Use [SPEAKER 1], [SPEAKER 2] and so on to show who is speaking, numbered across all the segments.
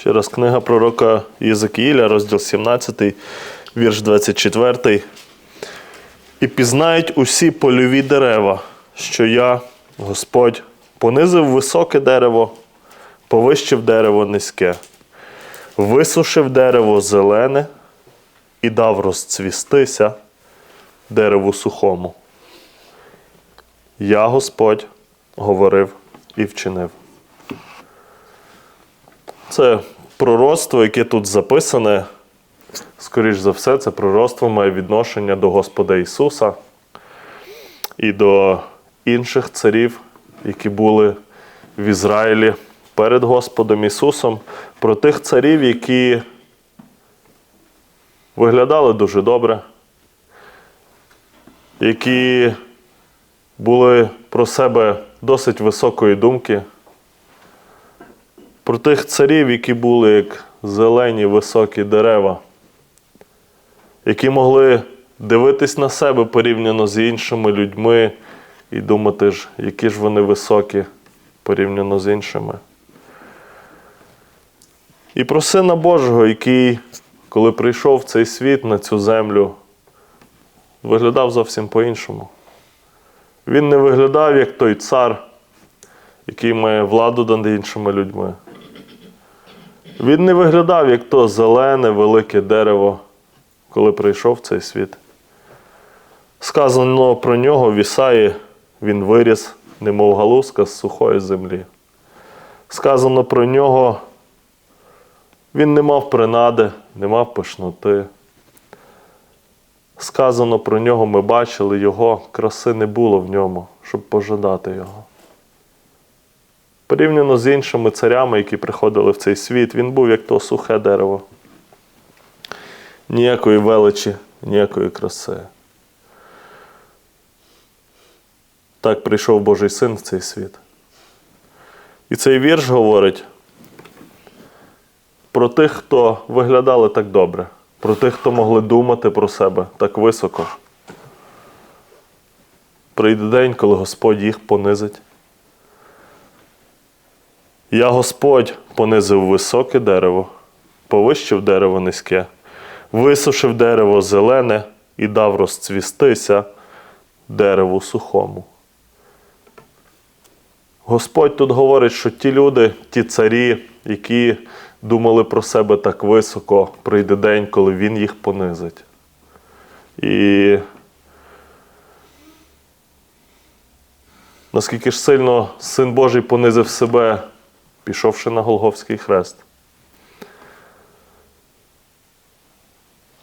[SPEAKER 1] Ще раз книга пророка Єзекіїля, розділ 17, вірш 24. І пізнають усі польові дерева, що я, Господь, понизив високе дерево, повищив дерево низьке, висушив дерево зелене і дав розцвістися дереву сухому. Я, Господь, говорив і вчинив. Це пророцтво, яке тут записане, скоріш за все, це пророцтво має відношення до Господа Ісуса і до інших царів, які були в Ізраїлі перед Господом Ісусом, про тих царів, які виглядали дуже добре, які були про себе досить високої думки про тих царів, які були як зелені високі дерева, які могли дивитись на себе порівняно з іншими людьми і думати, ж, які ж вони високі порівняно з іншими. І про Сина Божого, який, коли прийшов в цей світ на цю землю, виглядав зовсім по-іншому. Він не виглядав як той цар, який має владу над іншими людьми. Він не виглядав як то зелене, велике дерево, коли прийшов цей світ. Сказано про нього в Ісаї, він виріс, немов галузка з сухої землі. Сказано про нього, він не мав принади, не мав пишноти. Сказано про нього, ми бачили його, краси не було в ньому, щоб пожадати його. Порівняно з іншими царями, які приходили в цей світ, він був як то сухе дерево. Ніякої величі, ніякої краси. Так прийшов Божий син в цей світ. І цей вірш говорить про тих, хто виглядали так добре, про тих, хто могли думати про себе так високо. Прийде день, коли Господь їх понизить. Я Господь понизив високе дерево, повищив дерево низьке, висушив дерево зелене і дав розцвістися дереву сухому. Господь тут говорить, що ті люди, ті царі, які думали про себе так високо, прийде день, коли Він їх понизить. І наскільки ж сильно Син Божий понизив себе, пішовши на Голговський хрест.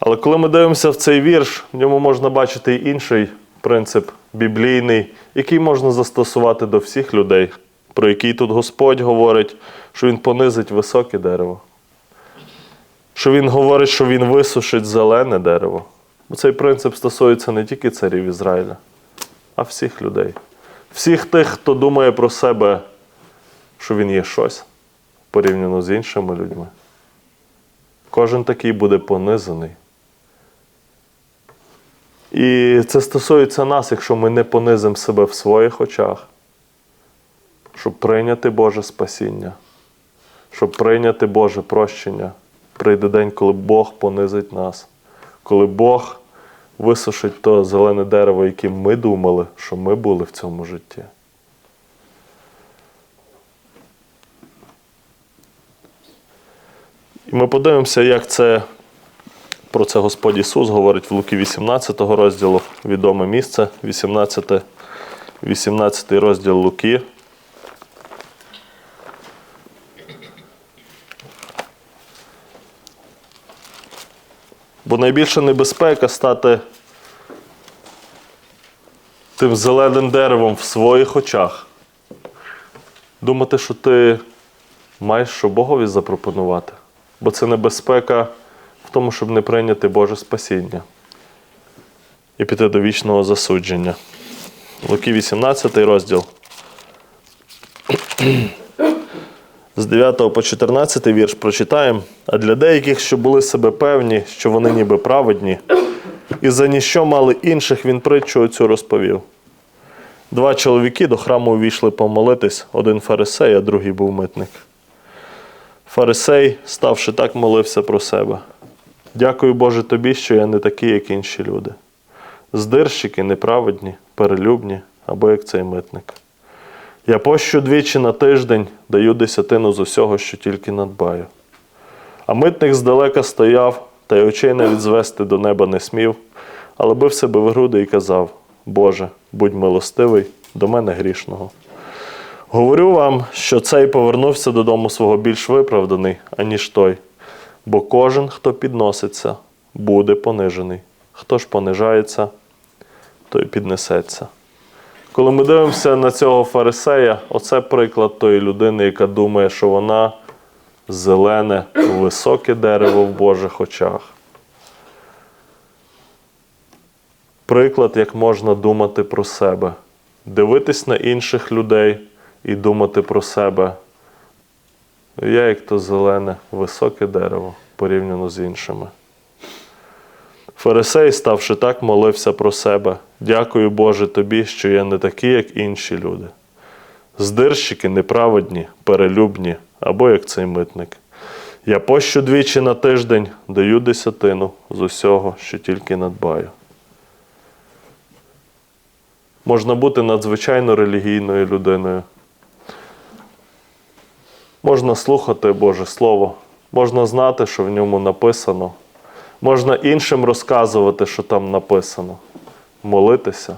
[SPEAKER 1] Але коли ми дивимося в цей вірш, в ньому можна бачити й інший принцип біблійний, який можна застосувати до всіх людей, про який тут Господь говорить, що Він понизить високе дерево. Що Він говорить, що Він висушить зелене дерево. Бо цей принцип стосується не тільки царів Ізраїля, а всіх людей. Всіх тих, хто думає про себе, що він є щось порівняно з іншими людьми. Кожен такий буде понизений. І це стосується нас, якщо ми не понизимо себе в своїх очах, щоб прийняти Боже спасіння, щоб прийняти Боже прощення. Прийде день, коли Бог понизить нас, коли Бог висушить то зелене дерево, яким ми думали, що ми були в цьому житті. І ми подивимося, як це про це Господь Ісус говорить в Луки 18 розділу, відоме місце, 18, 18 розділ Луки. Бо найбільша небезпека стати тим зеленим деревом в своїх очах. Думати, що ти маєш що Богові запропонувати. Бо це небезпека в тому, щоб не прийняти Боже спасіння і піти до вічного засудження. Луки 18 розділ. З 9 по 14 вірш прочитаємо. А для деяких, що були себе певні, що вони ніби праведні, і за ніщо мали інших, він притчу оцю розповів. Два чоловіки до храму увійшли помолитись, один фарисей, а другий був митник. Фарисей, ставши так, молився про себе. Дякую, Боже, тобі, що я не такий, як інші люди. Здирщики неправедні, перелюбні або як цей митник. Я пощу двічі на тиждень даю десятину з усього, що тільки надбаю. А митник здалека стояв, та й очей навіть звести до неба не смів, але бив себе в груди і казав: Боже, будь милостивий до мене грішного. Говорю вам, що цей повернувся додому свого більш виправданий, аніж той, бо кожен, хто підноситься, буде понижений. Хто ж понижається, той піднесеться. Коли ми дивимося на цього фарисея, оце приклад тої людини, яка думає, що вона зелене, високе дерево в Божих очах. Приклад, як можна думати про себе, дивитись на інших людей і думати про себе. Я, як то зелене, високе дерево порівняно з іншими. Фарисей, ставши так, молився про себе. Дякую, Боже, тобі, що я не такий, як інші люди. Здирщики неправедні, перелюбні, або як цей митник. Я пощу двічі на тиждень даю десятину з усього, що тільки надбаю. Можна бути надзвичайно релігійною людиною. Можна слухати Боже Слово, можна знати, що в ньому написано. Можна іншим розказувати, що там написано, молитися,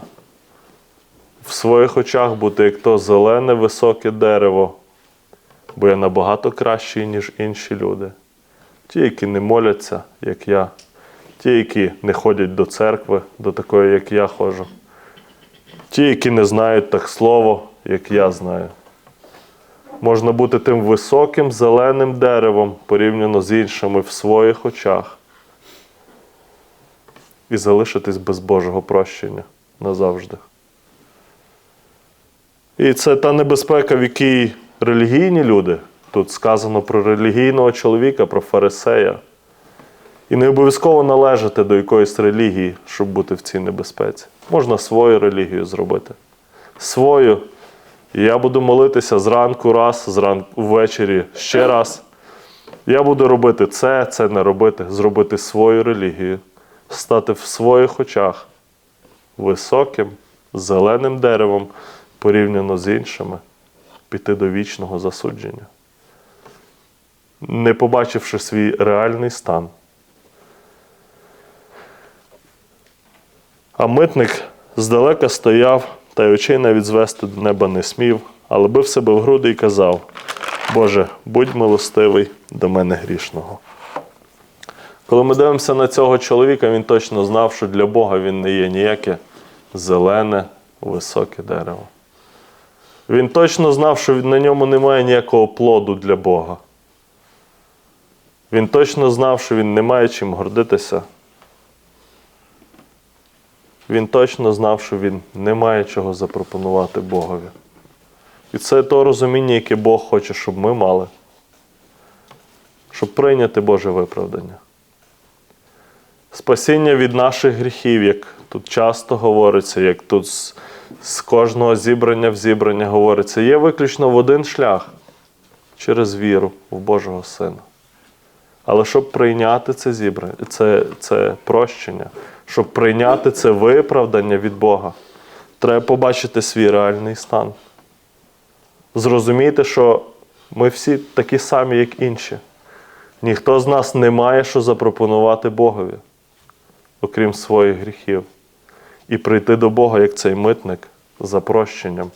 [SPEAKER 1] в своїх очах бути як то зелене високе дерево, бо я набагато кращий, ніж інші люди. Ті, які не моляться, як я, ті, які не ходять до церкви, до такої, як я ходжу, ті, які не знають так слово, як я знаю. Можна бути тим високим зеленим деревом порівняно з іншими в своїх очах і залишитись без Божого прощення назавжди. І це та небезпека, в якій релігійні люди, тут сказано про релігійного чоловіка, про фарисея. І не обов'язково належати до якоїсь релігії, щоб бути в цій небезпеці. Можна свою релігію зробити. Свою. Я буду молитися зранку раз, зранку ввечері ще раз. Я буду робити це, це не робити, зробити свою релігію стати в своїх очах високим, зеленим деревом порівняно з іншими, піти до вічного засудження, не побачивши свій реальний стан. А митник здалека стояв та й очей навіть звести до неба не смів, але бив себе в груди і казав: Боже, будь милостивий до мене грішного. Коли ми дивимося на цього чоловіка, він точно знав, що для Бога він не є ніяке зелене, високе дерево. Він точно знав, що на ньому немає ніякого плоду для Бога. Він точно знав, що він не має чим гордитися. Він точно знав, що він не має чого запропонувати Богові. І це то розуміння, яке Бог хоче, щоб ми мали, щоб прийняти Боже виправдання. Спасіння від наших гріхів, як тут часто говориться, як тут з, з кожного зібрання в зібрання говориться, є виключно в один шлях через віру в Божого Сина. Але щоб прийняти це зібрання, це, це прощення, щоб прийняти це виправдання від Бога, треба побачити свій реальний стан. Зрозуміти, що ми всі такі самі, як інші. Ніхто з нас не має що запропонувати Богові окрім своїх гріхів, і прийти до Бога, як цей митник, за прощенням,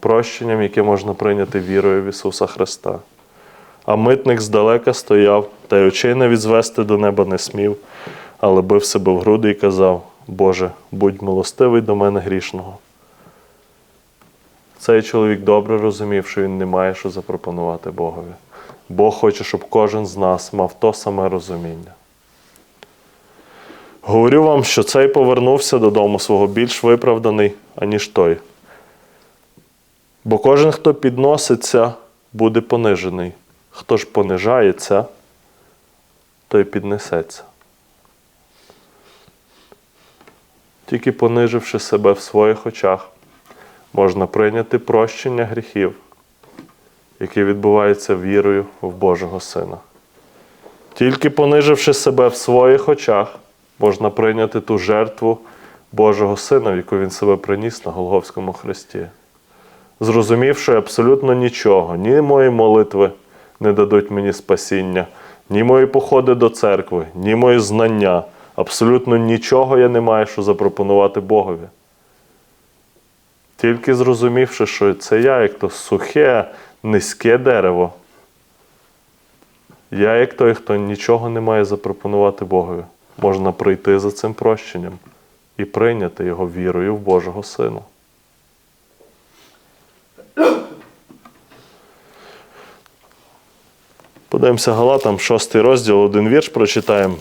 [SPEAKER 1] прощенням, яке можна прийняти вірою в Ісуса Христа. А митник здалека стояв, та й очей навіть звести до неба не смів, але бив себе в груди і казав: Боже, будь милостивий до мене грішного. Цей чоловік добре розумів, що він не має що запропонувати Богові. Бог хоче, щоб кожен з нас мав то саме розуміння. Говорю вам, що цей повернувся додому свого більш виправданий, аніж той. Бо кожен, хто підноситься, буде понижений. Хто ж понижається, той піднесеться. Тільки пониживши себе в своїх очах, можна прийняти прощення гріхів яке відбувається вірою в Божого Сина. Тільки пониживши себе в своїх очах, можна прийняти ту жертву Божого Сина, в яку Він себе приніс на Голговському хресті. Зрозумівши абсолютно нічого, ні мої молитви не дадуть мені спасіння, ні мої походи до церкви, ні мої знання. Абсолютно нічого я не маю, що запропонувати Богові. Тільки зрозумівши, що це я, як то сухе, низьке дерево. Я, як той, хто нічого не має запропонувати Богові, можна прийти за цим прощенням і прийняти його вірою в Божого Сина. Подивимося Галатам, шостий розділ, один вірш прочитаємо.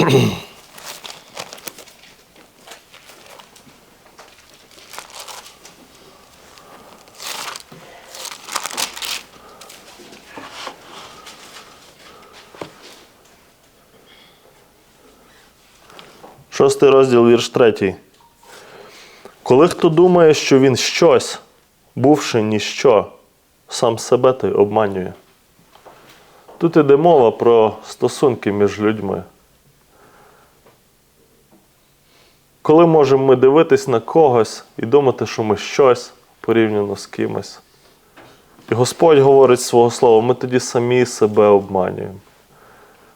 [SPEAKER 1] Шостий розділ, вірш третій. Коли хто думає, що він щось, бувши ніщо, сам себе той обманює. Тут іде мова про стосунки між людьми. Коли можемо ми дивитись на когось і думати, що ми щось порівняно з кимось. І Господь говорить свого слова, ми тоді самі себе обманюємо.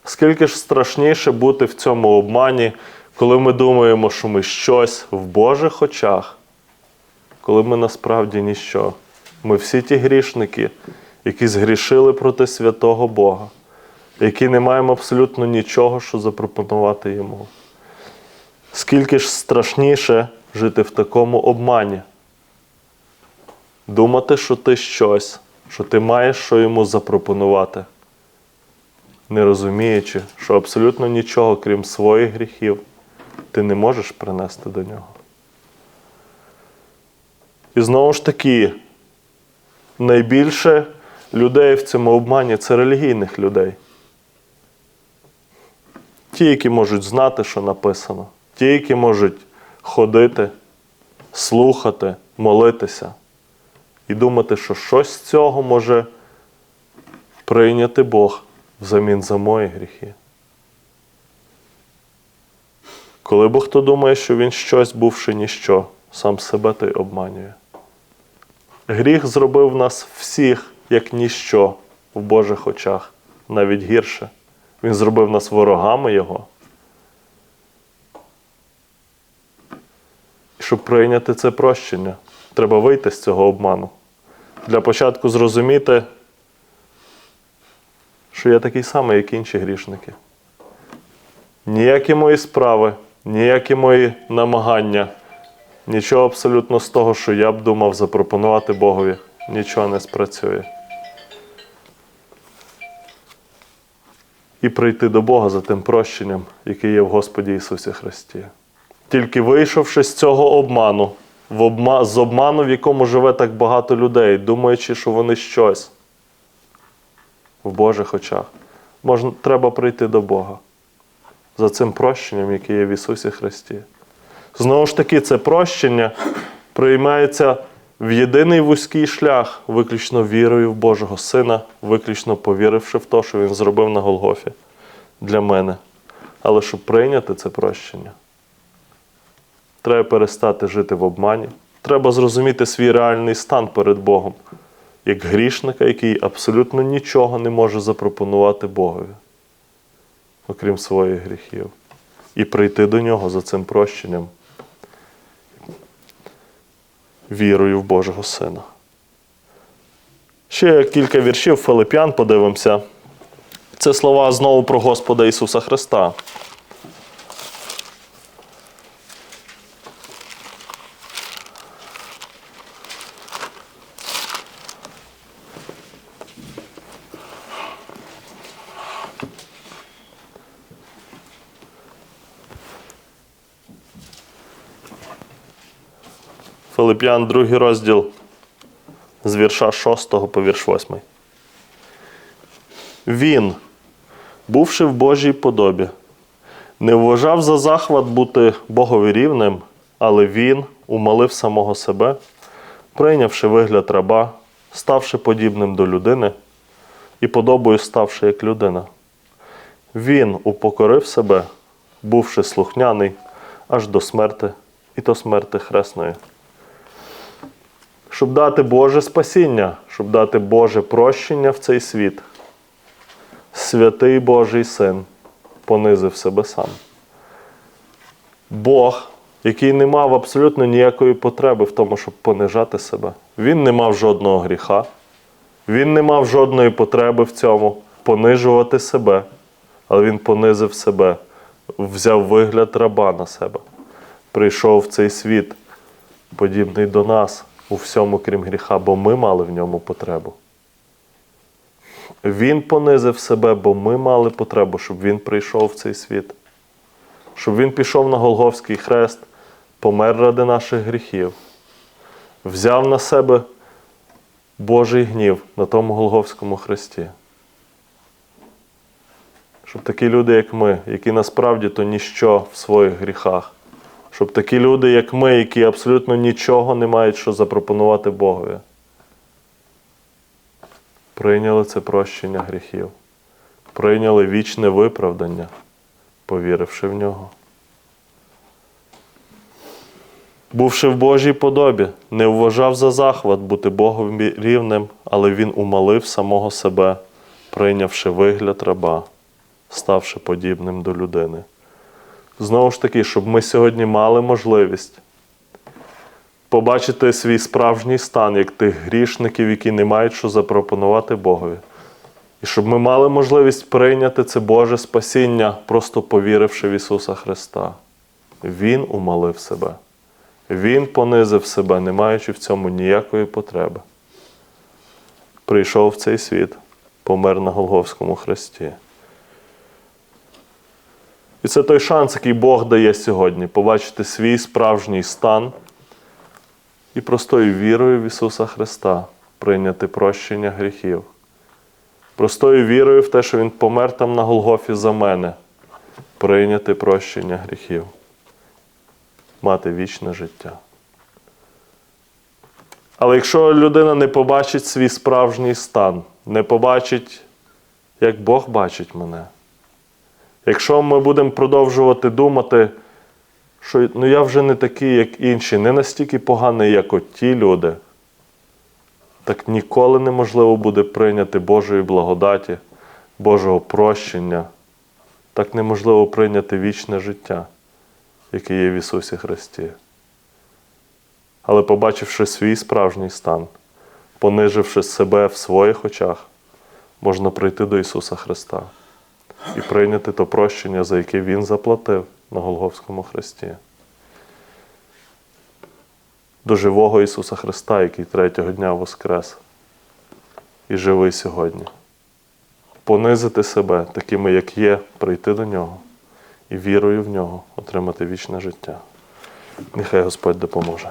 [SPEAKER 1] Скільки ж страшніше бути в цьому обмані, коли ми думаємо, що ми щось в Божих очах, коли ми насправді ніщо. Ми всі ті грішники, які згрішили проти святого Бога, які не маємо абсолютно нічого, що запропонувати йому. Скільки ж страшніше жити в такому обмані, думати, що ти щось, що ти маєш що йому запропонувати, не розуміючи, що абсолютно нічого, крім своїх гріхів, ти не можеш принести до нього. І знову ж таки, найбільше людей в цьому обмані це релігійних людей. Ті, які можуть знати, що написано, ті, які можуть ходити, слухати, молитися і думати, що щось з цього може прийняти Бог взамін за мої гріхи. Коли Бог хто думає, що він щось, бувши ніщо, сам себе той обманює. Гріх зробив нас всіх як ніщо в Божих очах, навіть гірше. Він зробив нас ворогами Його. Щоб прийняти це прощення, треба вийти з цього обману. Для початку зрозуміти, що я такий самий, як інші грішники. Ніякі мої справи, ніякі мої намагання, нічого абсолютно з того, що я б думав запропонувати Богові, нічого не спрацює. І прийти до Бога за тим прощенням, яке є в Господі Ісусі Христі. Тільки вийшовши з цього обману, в обма... з обману, в якому живе так багато людей, думаючи, що вони щось в Божих очах, можна, треба прийти до Бога за цим прощенням, яке є в Ісусі Христі. Знову ж таки, це прощення приймається в єдиний вузький шлях, виключно вірою в Божого Сина, виключно повіривши в те, що Він зробив на Голгофі для мене. Але щоб прийняти це прощення, треба перестати жити в обмані. Треба зрозуміти свій реальний стан перед Богом, як грішника, який абсолютно нічого не може запропонувати Богові, окрім своїх гріхів, і прийти до нього за цим прощенням, вірою в Божого Сина. Ще кілька віршів Филип'ян подивимося. Це слова знову про Господа Ісуса Христа. Филип'ян, другий розділ з вірша 6 по вірш 8. Він, бувши в Божій подобі, не вважав за захват бути Богові рівним, але він умалив самого себе, прийнявши вигляд раба, ставши подібним до людини і подобою ставши як людина. Він упокорив себе, бувши слухняний аж до смерти, і то смерти хресної. Щоб дати Боже спасіння, щоб дати Боже прощення в цей світ, святий Божий Син понизив себе сам. Бог, який не мав абсолютно ніякої потреби в тому, щоб понижати себе. Він не мав жодного гріха, він не мав жодної потреби в цьому понижувати себе, але він понизив себе, взяв вигляд раба на себе, прийшов в цей світ, подібний до нас у всьому, крім гріха, бо ми мали в ньому потребу. Він понизив себе, бо ми мали потребу, щоб він прийшов в цей світ щоб він пішов на Голговський хрест, помер ради наших гріхів, взяв на себе Божий гнів на тому Голговському хресті. Щоб такі люди, як ми, які насправді то ніщо в своїх гріхах, щоб такі люди, як ми, які абсолютно нічого не мають що запропонувати Богові, прийняли це прощення гріхів, прийняли вічне виправдання повіривши в нього. Бувши в Божій подобі, не вважав за захват бути Богом рівним, але він умалив самого себе, прийнявши вигляд раба, ставши подібним до людини. Знову ж таки, щоб ми сьогодні мали можливість побачити свій справжній стан, як тих грішників, які не мають що запропонувати Богові. І щоб ми мали можливість прийняти це Боже спасіння, просто повіривши в Ісуса Христа. Він умалив себе. Він понизив себе, не маючи в цьому ніякої потреби. Прийшов в цей світ, помер на Голговському хресті. І це той шанс, який Бог дає сьогодні, побачити свій справжній стан і простою вірою в Ісуса Христа прийняти прощення гріхів простою вірою в те, що Він помер там на Голгофі за мене, прийняти прощення гріхів, мати вічне життя. Але якщо людина не побачить свій справжній стан, не побачить, як Бог бачить мене, якщо ми будемо продовжувати думати, що ну, я вже не такий, як інші, не настільки поганий, як от ті люди, так ніколи неможливо буде прийняти Божої благодаті, Божого прощення. Так неможливо прийняти вічне життя, яке є в Ісусі Христі. Але побачивши свій справжній стан, пониживши себе в своїх очах, можна прийти до Ісуса Христа і прийняти то прощення, за яке Він заплатив на Голговському Христі до живого Ісуса Христа, який третього дня воскрес і живий сьогодні. Понизити себе такими, як є, прийти до Нього і вірою в нього отримати вічне життя. Нехай Господь допоможе.